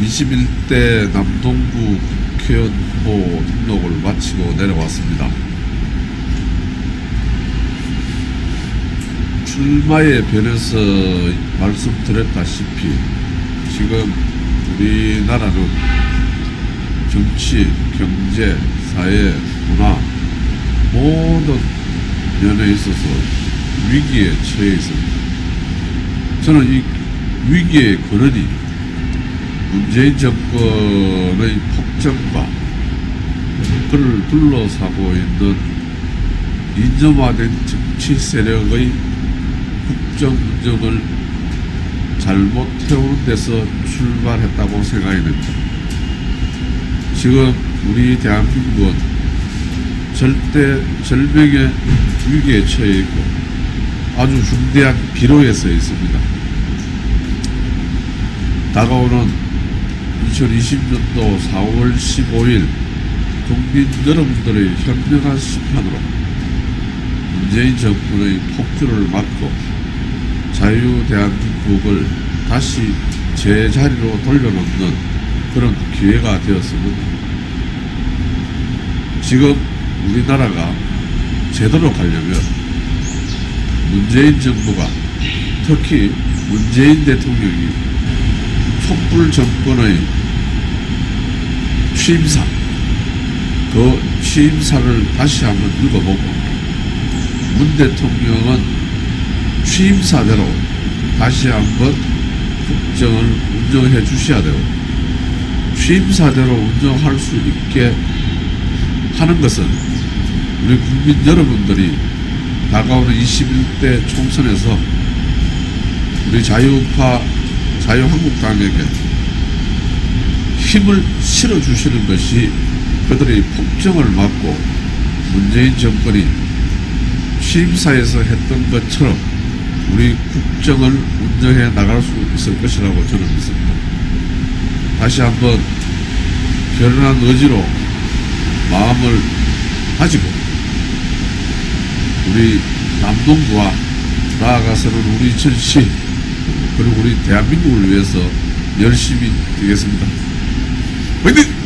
21대 남동구 국회의원 후보 등록을 마치고 내려왔습니다. 출마에 변해서 말씀드렸다시피 지금 우리나라는 정치, 경제, 사회, 문화 모든 면에 있어서 위기에 처해 있습니다. 저는 이 위기의 근원이 문재인 정권의 폭정과 그를 둘러싸고 있는 인정화된 정치 세력의 국정 운정을 잘못 태우는 데서 출발했다고 생각이 됩니다. 지금 우리 대한민국은 절대 절명의 위기에 처해 있고 아주 중대한 기로에 서 있습니다. 다가오는 2020년도 4월 15일 국민 여러분들의 현명한 심판으로 문재인 정권의 폭주를 막고 자유 대한민국을 다시 제자리로 돌려놓는 그런 기회가 되었으면. 지금 우리나라가 제대로 가려면 문재인 정부가 특히 문재인 대통령이 촛불 정권의 취임사 그 취임사를 다시 한번 읽어보고 문 대통령은 취임사대로 다시 한번 국정을 운영해 주셔야 되고 취임사대로 운영할 수 있게 하는 것은 우리 국민 여러분들이 다가오는 21대 총선에서 우리 자유파 자유한국당에게 힘을 실어주시는 것이 그들의 폭정을 막고 문재인 정권이 취임사에서 했던 것처럼 우리 국정을 운영해 나갈 수 있을 것이라고 저는 믿습니다. 다시 한번 결연한 의지로 마음을 가지고 우리 남동구와 나아가서는 우리 전시 그리고 우리 대한민국을 위해서 열심히 뛰겠습니다. 화이팅!